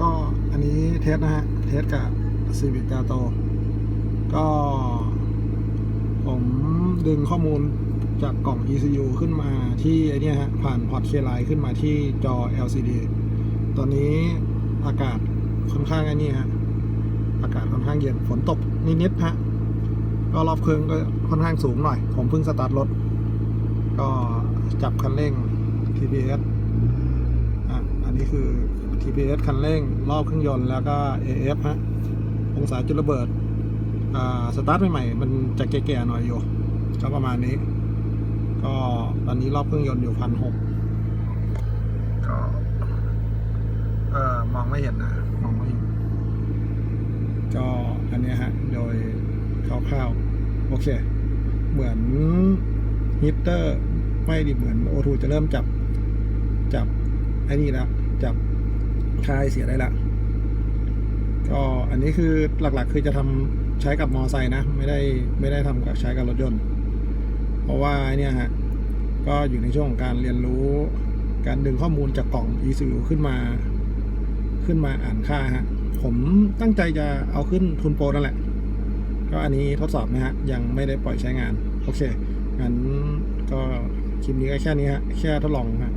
ก็อันนี้เทสนะฮะ เทสกับ Civic g a t o ก็ ผมดึงข้อมูลจากกล่อง ECU ขึ้นมาที่ไอเนี้ยฮะ ผ่านพอร์ตเคไลขึ้นมาที่จอ LCD ตอนนี้อากาศค่อนข้างไอ้นี่ฮะ อากาศค่อนข้างเย็นฝนตกนิดๆฮะ ก็รอบเครื่องก็ค่อนข้างสูงหน่อย ผมเพิ่งสตาร์ทรถ ก็จับคันเร่ง TPS อะ อันนี้คือ TPS คันเร่ง รอบเครื่องยนต์แล้วก็ AF ฮะ องศาจุดระเบิด อ่า สตาร์ทใหม่ๆ มันจะแก่ๆหน่อยอยู่ก็ประมาณนี้ ก็ตอนนี้รอบเครื่องยนต์อยู่พันหกก็เออมองไม่เห็นนะ มองไม่เห็น ก็อันเนี้ยฮะ โดยคร่าวๆ โอเค เหมือนฮีตเตอร์ไม่ดิเหมือนโอทูจะเริ่มจับ จับไอ้นี่แล้วจับ ค่ายเสียได้ละก็อันนี้คือหลักๆคือจะทำใช้กับมอไซค์นะ ไม่ได้ไม่ได้ทำกับใช้กับรถยนต์ เพราะว่าเนี่ยฮะก็อยู่ในช่วงของการเรียนรู้ การดึงข้อมูลจากกล่อง ECU ขึ้นมา ขึ้นมาอ่านค่าฮะผมตั้งใจจะเอาขึ้นทุนโปรนั่นแหละ ก็อันนี้ทดสอบนะฮะ ยังไม่ได้ปล่อยใช้งาน โอเคงั้นก็คลิปนี้ก็แค่นี้ฮะ แค่ทดลองฮะ